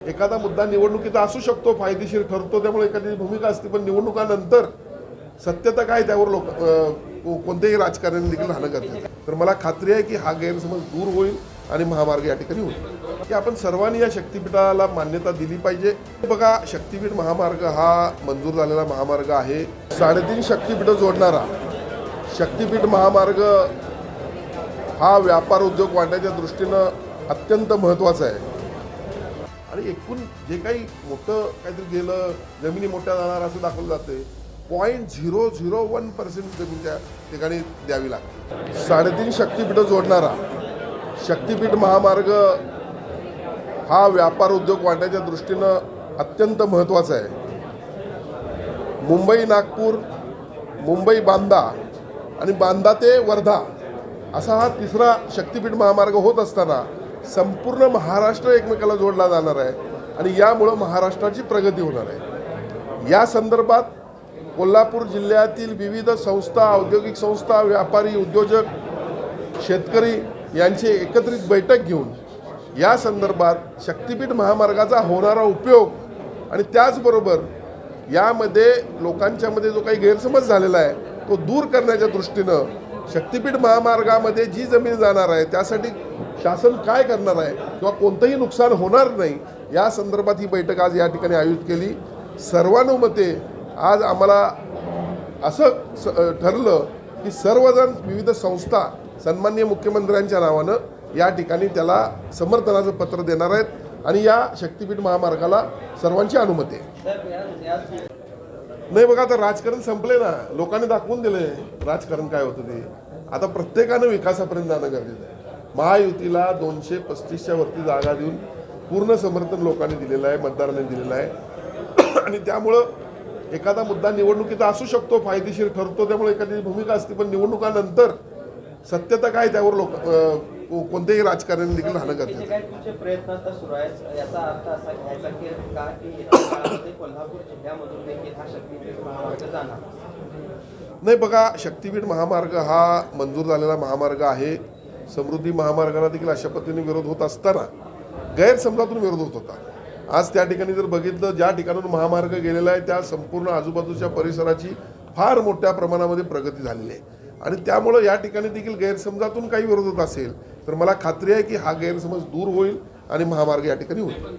एखादा मुद्दा निवडणुकीचा असू शकतो फायदेशीर ठरतो त्यामुळे एखादी भूमिका असते पण निवडणुकानंतर सत्यता काय त्यावर लोक कोणत्याही राजकारणी देखील राहणं करतात तर मला खात्री आहे की हा गैरसमज दूर होईल आणि महामार्ग या ठिकाणी होईल. की आपण सर्वांनी या शक्तिपीठाला मान्यता दिली पाहिजे. बघा शक्तिपीठ महामार्ग हा मंजूर झालेला महामार्ग आहे. साडेतीन शक्तिपीठं जोडणारा शक्तिपीठ महामार्ग हा व्यापार उद्योग वाढण्याच्या दृष्टीनं अत्यंत महत्त्वाचा आहे. आणि एकूण जे काही मोठं काहीतरी गेलं जमिनी मोठ्या जाणार असं दाखवलं जाते point zero zero one percent जमीन त्या ठिकाणी द्यावी लागते. साडेतीन शक्तिपीठं जोडणारा शक्तिपीठ महामार्ग हा व्यापार उद्योग वाढण्याच्या दृष्टीनं अत्यंत महत्त्वाचा आहे. मुंबई नागपूर मुंबई बांदा आणि बांदा ते वर्धा असा हा तिसरा शक्तिपीठ महामार्ग होत असताना संपूर्ण महाराष्ट्र एकमेकाला जोडला जाणार आहे आणि यामुळं महाराष्ट्राची प्रगती होणार आहे. या संदर्भात कोल्हापूर जिल्ह्यातील विविध संस्था औद्योगिक संस्था व्यापारी उद्योजक शेतकरी यांची एकत्रित बैठक घेऊन या संदर्भात शक्तिपीठ महामार्गाचा होणारा उपयोग आणि त्याचबरोबर यामध्ये लोकांच्यामध्ये जो काही गैरसमज झालेला आहे तो दूर करण्याच्या दृष्टीनं शक्तिपीठ महामार्गामध्ये जी जमीन जाणार आहे त्यासाठी शासन काय करणार आहे किंवा कोणतंही नुकसान होणार नाही या संदर्भात ही बैठक आज या ठिकाणी आयोजित केली. सर्वानुमते आज आम्हाला असं स ठरलं की सर्वजण विविध संस्था सन्माननीय मुख्यमंत्र्यांच्या नावानं या ठिकाणी त्याला समर्थनाचं पत्र देणार आहेत आणि या शक्तिपीठ महामार्गाला सर्वांची अनुमती आहे. नाही बघा आता राजकारण संपले ना. लोकांनी दाखवून दिले राजकारण काय होतं ते? आता प्रत्येकानं विकासापर्यंत जाणं गरजेचं आहे. महायुतीला दोनशे पस्तीसच्या वरती जागा देऊन पूर्ण समर्थन लोकांनी दिलेलं आहे मतदारांनी दिलेलं आहे. आणि त्यामुळं एखादा मुद्दा निवडणुकीचा असू शकतो फायदेशीर ठरतो त्यामुळे एखादी भूमिका असते पण निवडणुकानंतर सत्यता काय त्यावर लोक कोणत्याही राजकारणी देखील राहणं जे गरजेचं आहे काही तुमचे प्रयत्न आता सुरू आहेत? याचा अर्थ असा घ्यायचा की का की येत्या काळामध्ये कोल्हापूर जिल्ह्यामधून देखील हा शक्तीपीठ महामार्ग जाणार? नाही बघा शक्तिपीठ महामार्ग हा मंजूर झालेला महामार्ग आहे. समृद्धी महामार्गाला देखील अशा पद्धतीने विरोध होत असताना गैरसमजातून विरोध होत होता. आज त्या ठिकाणी जर बघितलं ज्या ठिकाणातून महामार्ग गेलेला आहे त्या संपूर्ण आजूबाजूच्या परिसराची फार मोठ्या प्रमाणामध्ये प्रगती झालेली आहे. आणि त्यामुळं या ठिकाणी देखील गैरसमजातून काही विरोध होत असेल तर मला खात्री आहे की हा गैरसमज दूर होईल आणि महामार्ग या ठिकाणी होईल. म्हणजे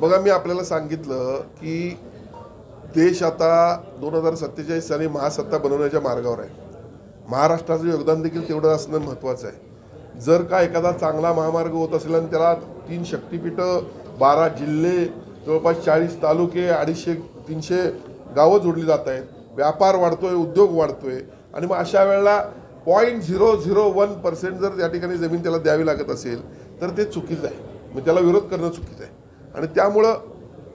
बघा मी आपल्याला सांगितलं की देश आता दोन हजार सत्तेचाळीस साली महासत्ता बनवण्याच्या मार्गावर आहे. महाराष्ट्राचं योगदान देखील तेवढं असणं महत्त्वाचं आहे. जर का एखादा चांगला महामार्ग होत असेल आणि त्याला तीन शक्तिपीठं बारा जिल्हे जवळपास चाळीस तालुके अडीचशे तीनशे गावं जोडली जात आहेत. व्यापार वाढतोय उद्योग वाढतोय. आणि मग अशा वेळेला point zero zero one percent जर त्या ठिकाणी जमीन त्याला द्यावी लागत असेल तर ते चुकीचं आहे. मग त्याला विरोध करणं चुकीचं आहे. आणि त्यामुळं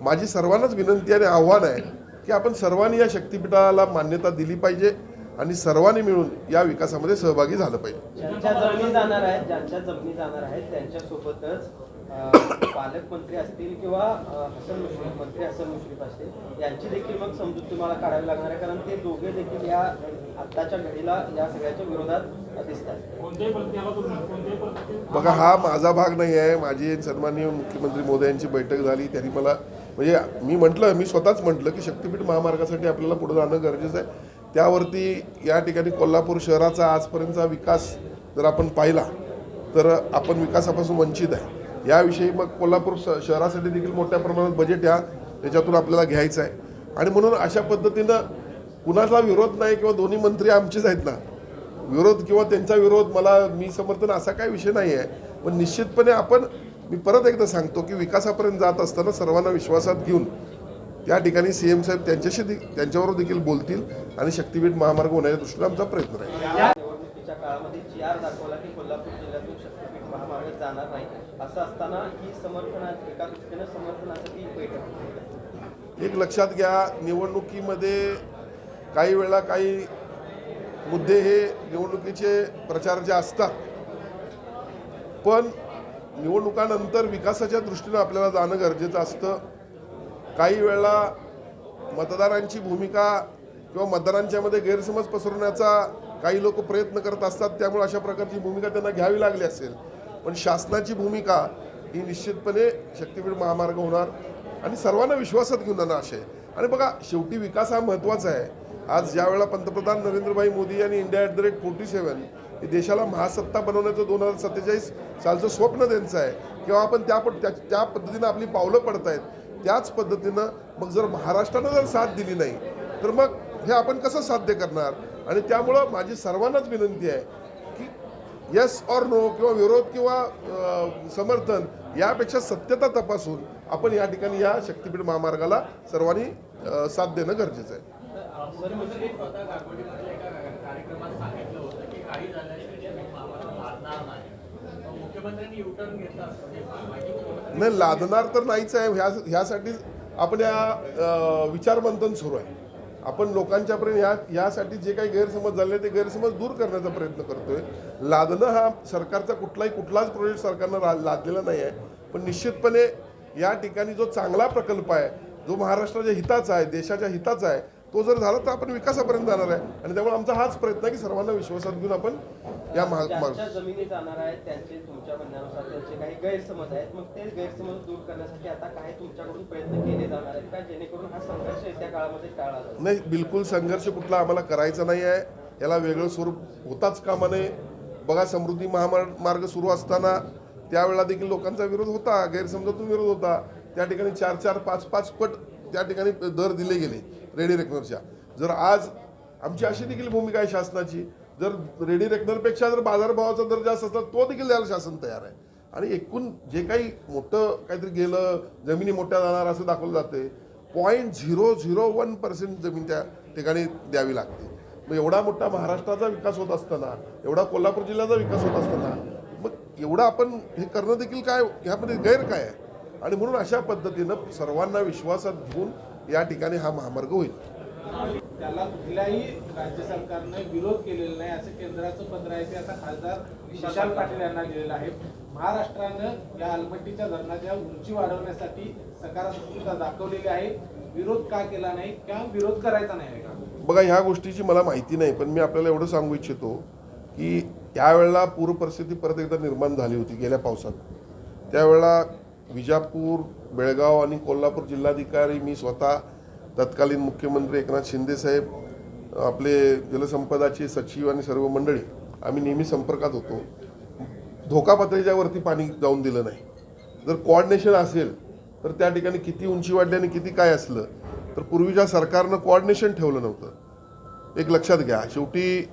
माझी सर्वांनाच विनंती आणि आव्हान आहे की आपण सर्वांनी या शक्तिपीठाला मान्यता दिली पाहिजे. आणि सर्वांनी मिळून या विकासामध्ये सहभागी झालं पाहिजे. ज्यांच्या जमिनी जाणार आहेत ज्यांच्या जमिनी जाणार आहेत त्यांच्यासोबतच अं, पालकमंत्री असतील किंवा अं, हसन मुश्रीफ मंत्री हसन मुश्रीफ असतील यांची देखील मग समजूत तुम्हाला काढावी लागणार आहे कारण ते दोघे देखील या आत्ताच्या घडीला या सगळ्याच्या विरोधात दिसतात. कोणत्याही प्रत्येकाला तुम्ही कोणत्याही प्रत्येक बघा हा माझा भाग नाही आहे. माझी सन्माननीय मुख्यमंत्री मोदयांची बैठक झाली. त्यांनी मला म्हणजे मी म्हटलं मी स्वतःच म्हटलं की शक्तिपीठ महामार्गासाठी आपल्याला पुढे जाणं गरजेचं आहे. त्यावरती या ठिकाणी कोल्हापूर शहराचा आजपर्यंतचा विकास जर आपण पाहिला तर आपण विकासापासून वंचित आहे. याविषयी मग कोल्हापूर श- शहरासाठी देखील मोठ्या प्रमाणात बजेट ह्या त्याच्यातून आपल्याला घ्यायचं आहे. आणि म्हणून अशा पद्धतीनं कुणाचा विरोध नाही किंवा दोन्ही मंत्री आमचेच आहेत ना विरोध किंवा त्यांचा विरोध मला मी समर्थन असा काही विषय नाही आहे. पण निश्चितपणे आपण मी परत एकदा सांगतो की विकासापर्यंत जात असताना सर्वांना विश्वासात घेऊन त्या ठिकाणी सी एम साहेब त्यांच्याशी त्यांच्याबरोबर देखील बोलतील आणि शक्तिपीठ महामार्ग होण्याच्या दृष्टीने आमचा प्रयत्न राहील. या जी ही एका लक्षात घ्या निवडणुकीमध्ये काही वेळा काही मुद्दे हे निवडणुकीचे प्रचाराचे असतात पण निवडणुकानंतर विकासाच्या दृष्टीनं आपल्याला जाणं गरजेचं असतं. काही वेळेला मतदारांची भूमिका किंवा मतदारांच्यामध्ये गैरसमज पसरवण्याचा काही लोक प्रयत्न करत असतात त्यामुळे अशा प्रकारची भूमिका त्यांना घ्यावी लागली असेल. पण शासनाची भूमिका ही निश्चितपणे शक्तीपीठ महामार्ग होणार आणि सर्वांना विश्वासात घेऊन जाणार असे आणि बघा शेवटी विकास हा महत्त्वाचा आहे. आज ज्या वेळेला पंतप्रधान नरेंद्रभाई मोदी यांनी India at the rate forty seven हे देशाला महासत्ता बनवण्याचं दोन हजार सत्तेचाळीस सालचं स्वप्न त्यांचं आहे. किंवा आपण त्या पद- त्या त्या पद्धतीनं आपली पावलं पडत आहेत त्याच पद्धतीनं मग जर महाराष्ट्रानं जर साथ दिली नाही तर मग हे आपण कसं साध्य करणार? आणि त्यामुळं माझी सर्वांनाच विनंती आहे की येस ऑर नो किंवा विरोध किंवा समर्थन यापेक्षा सत्यता तपासून आपण या ठिकाणी या शक्तीपीठ महामार्गाला सर्वांनी साथ देणं गरजेचं आहे. म्हणजे कार्यक्रमात सांगितलं होतं की काही झाल्याशिवाय महामार्ग नाही लादणार तर नाहीच आहे. ह्या ह्यासाठीच आपण विचारमंथन सुरू आहे. आपण लोकांच्यापर्यंत ह्या ह्यासाठी जे काही गैरसमज झाले ते गैरसमज दूर करण्याचा प्रयत्न करतोय. लादणं हा सरकारचा कुठलाही कुठलाच प्रोजेक्ट सरकारनं ला लादलेला नाही आहे. पण निश्चितपणे या ठिकाणी जो चांगला प्रकल्प आहे जो महाराष्ट्राच्या हिताचा आहे देशाच्या हिताचा आहे तो जर झाला तर आपण विकासापर्यंत जाणार आहे. आणि त्यामुळे आमचा हाच प्रयत्न आहे की सर्वांना विश्वासात घेऊन आपण या जमिनी जाणार आहेत त्यांचे तुमच्या म्हणण्यानुसार त्यांचे काही गैरसमज आहेत. मग ते गैरसमज दूर करण्यासाठी आता काय तुमच्याकडून प्रयत्न केले जाणार आहेत का? जेणेकरून हा संघर्ष येत्या काळामध्ये टाळला जाईल नाही बिलकुल संघर्ष कुठला आम्हाला करायचा नाही आहे. याला वेगळं स्वरूप होताच कामा नये. बघा समृद्धी महामार्ग मार्ग सुरू असताना त्यावेळेला देखील लोकांचा विरोध होता गैरसमजातून विरोध होता. त्या ठिकाणी चार चार पाच पाच पट त्या ठिकाणी दर दिले गेले रेडी रेकनरच्या. जर आज आमची अशी देखील भूमिका आहे शासनाची जर रेडी रेकनरपेक्षा जर बाजारभावाचा दर जास्त असला तो देखील द्यायला शासन तयार आहे. आणि एकूण जे काही मोठं काहीतरी गेलं जमिनी मोठ्या जाणार असं दाखवलं जाते point zero zero one percent जमीन त्या ठिकाणी द्यावी लागते. मग एवढा मोठा महाराष्ट्राचा विकास होत असताना एवढा कोल्हापूर जिल्ह्याचा विकास होत असताना मग एवढं आपण हे करणं देखील काय ह्यामध्ये गैर काय आहे? आणि म्हणून अशा पद्धतीनं सर्वांना विश्वासात घेऊन या ठिकाणी हा महामार्ग होईल. त्याला कुठल्याही राज्य सरकारनं विरोध केलेला नाही असं केंद्राचं पत्र आहे ते आता खासदार विशाल पाटील यांना दिलेलं आहे. महाराष्ट्रानं या आलमट्टीच्या धरणाच्या उंची वाढवण्यासाठी सकारात्मकता दाखवलेली आहे. विरोध का केला नाही? किंवा विरोध करायचा नाही का? बघा ह्या गोष्टीची मला माहिती नाही पण मी आपल्याला एवढं सांगू इच्छितो की त्यावेळेला पूर परिस्थिती परत एकदा निर्माण झाली होती गेल्या पावसात. त्यावेळेला विजापूर बेळगाव आणि कोल्हापूर जिल्हाधिकारी मी स्वतः तत्कालीन मुख्यमंत्री एकनाथ शिंदेसाहेब आपले जलसंपदाचे सचिव आणि सर्व मंडळी आम्ही नेहमी संपर्कात होतो. धोका पातळीच्या वरती पाणी जाऊन दिलं नाही. जर कोऑर्डिनेशन असेल तर त्या ठिकाणी किती उंची वाढली आणि किती काय असलं तर पूर्वीच्या सरकारनं कोऑर्डिनेशन ठेवलं नव्हतं. एक लक्षात घ्या शेवटी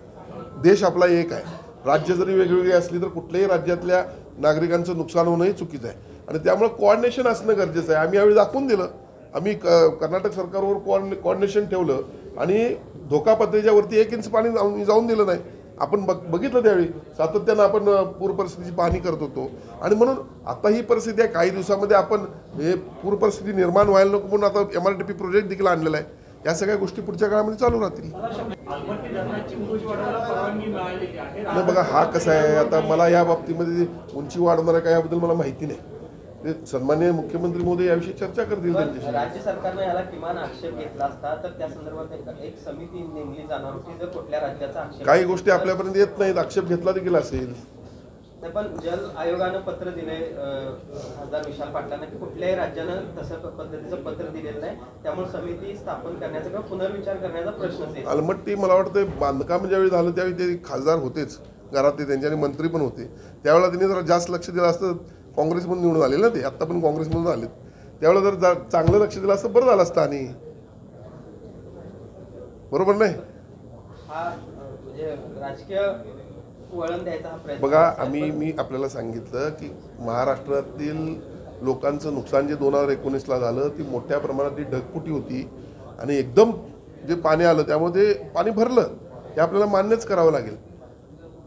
देश आपला एक आहे. राज्य जरी वेगवेगळी असली तर कुठल्याही राज्यातल्या नागरिकांचं नुकसान होणंही चुकीचं आहे. आणि त्यामुळे कोऑर्डिनेशन असणं गरजेचं आहे. आम्ही यावेळी दाखवून दिलं. आम्ही क- कर्नाटक सरकारवर कॉर्न कॉर्डिनेशन ठेवलं आणि धोका पातळीच्या एक इंच पाणी जाऊन जाऊन दिलं नाही. आपण बघ बघितलं त्यावेळी सातत्यानं आपण पूर परिस्थितीची पाहणी करत होतो. आणि म्हणून आता ही परिस्थिती आहे काही दिवसामध्ये आपण हे पूर परिस्थिती निर्माण व्हायला नको म्हणून आता M R T P project देखील आणलेला आहे. या सगळ्या गोष्टी पुढच्या काळामध्ये चालू राहतील. नाही बघा हा कसा आहे? आता मला या बाबतीमध्ये उंची वाढवणाऱ्या आहे याबद्दल मला माहिती नाही. ते सन्मान्य मुख्यमंत्री मोदी याविषयी चर्चा करतील त्यांच्याशी. राज्य सरकारनं याला किमान आक्षेप घेतला असता तर त्या संदर्भात एक- समिती नेमली जाणार होती जर कुठल्या राज्याचा आक्षेप काही गोष्टी आपल्यापर्यंत येत नाहीत. आक्षेप घेतला देखील असेल. पण जल आयोगानं पत्र दिलंय अं, खासदार विशाल पाटलांना की कुठल्याही राज्यानं तसं पद्धतीचं पत्र दिलेलं नाही. त्यामुळे समिती स्थापन करण्याचा किंवा पुनर्विचार करण्याचा प्रश्नच येतो अलमट्टी मला वाटतं बांधकाम ज्यावेळी झालं त्यावेळी ते खासदार होतेच. घरातले त्यांचे आणि मंत्री पण होते. त्यावेळेला त्यांनी जरा जास्त लक्ष दिलं असतं. काँग्रेसमधून निवडून आले ना ते आत्ता पण काँग्रेसमधून आलेत. त्यावेळेला जर चांगलं लक्ष दिलं असतं बरं झालं असतं आणि. बरोबर नाही? हा म्हणजे हा बघा. आम्ही मी आपल्याला सांगितलं की महाराष्ट्रातील लोकांचं नुकसान जे दोन हजार एकोणीसला झालं ती मोठ्या प्रमाणात ती ढगफुटी होती. आणि एकदम जे पाणी आलं त्यामुळे ते पाणी भरलं. हे आपल्याला मान्यच करावं लागेल.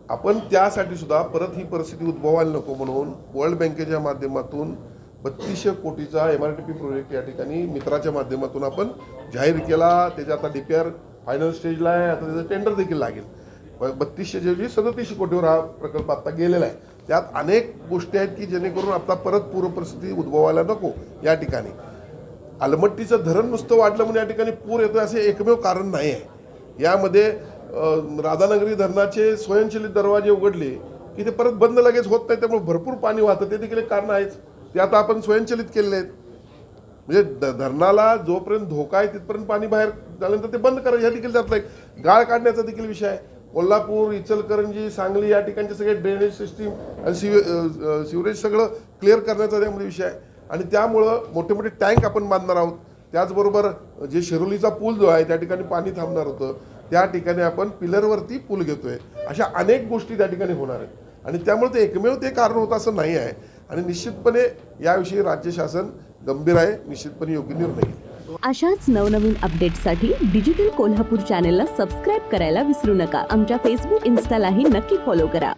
आपण त्यासाठी सुद्धा परत ही परिस्थिती उद्भवायला नको म्हणून वर्ल्ड बँकेच्या माध्यमातून बत्तीसशे कोटीचा M R T P project या ठिकाणी मित्राच्या माध्यमातून आपण जाहीर केला. त्याच्या आता डी पी आर फायनल स्टेजला आहे. आता त्याचं टेंडर देखील लागेल. बत्तीसशे ऐवजी सदतीसशे कोटीवर हा प्रकल्प आता गेलेला आहे. त्यात अनेक गोष्टी आहेत की जेणेकरून आता परत पूर परिस्थिती उद्भवायला नको या ठिकाणी. अलमट्टीचं धरण नुसतं वाढलं म्हणून या ठिकाणी पूर येतो असे एकमेव कारण नाही आहे. यामध्ये राधानगरी धरणाचे स्वयंचलित दरवाजे उघडले की ते परत बंद लगेच होत नाही त्यामुळे भरपूर पाणी वाहतं. ते देखील एक कारण आहेच. ते आता आपण स्वयंचलित केलेले आहेत. म्हणजे धरणाला जोपर्यंत धोका आहे तिथपर्यंत पाणी बाहेर झाल्यानंतर ते बंद करायचं ह्या देखील जात नाही. गाळ काढण्याचा देखील विषय आहे. कोल्हापूर इचलकरंजी सांगली या ठिकाणचे सगळे ड्रेनेज सिस्टीम आणि सिवे सिवरेज सगळं क्लिअर करण्याचा त्यामध्ये विषय आहे. आणि त्यामुळं मोठे मोठे टँक आपण बांधणार आहोत. त्याचबरोबर जे शिरोलीचा पूल जो आहे त्या ठिकाणी पाणी थांबणार होतं. त्या ठिकाणी आपण पिलरवरती पूल घेतोय. अशा अनेक गोष्टी त्या ठिकाणी होणार आहेत. आणि त्यामुळे ते एकमेव ते कारण होतं असं नाही आहे. आणि निश्चितपणे याविषयी राज्य शासन गंभीर आहे. निश्चितपणे योग्य निर्णय अशाच नवनवीन अपडेटसाठी डिजिटल कोल्हापूर चॅनेलला सबस्क्राईब करायला विसरू नका. आमच्या फेसबुक इन्स्टालाही नक्की फॉलो करा.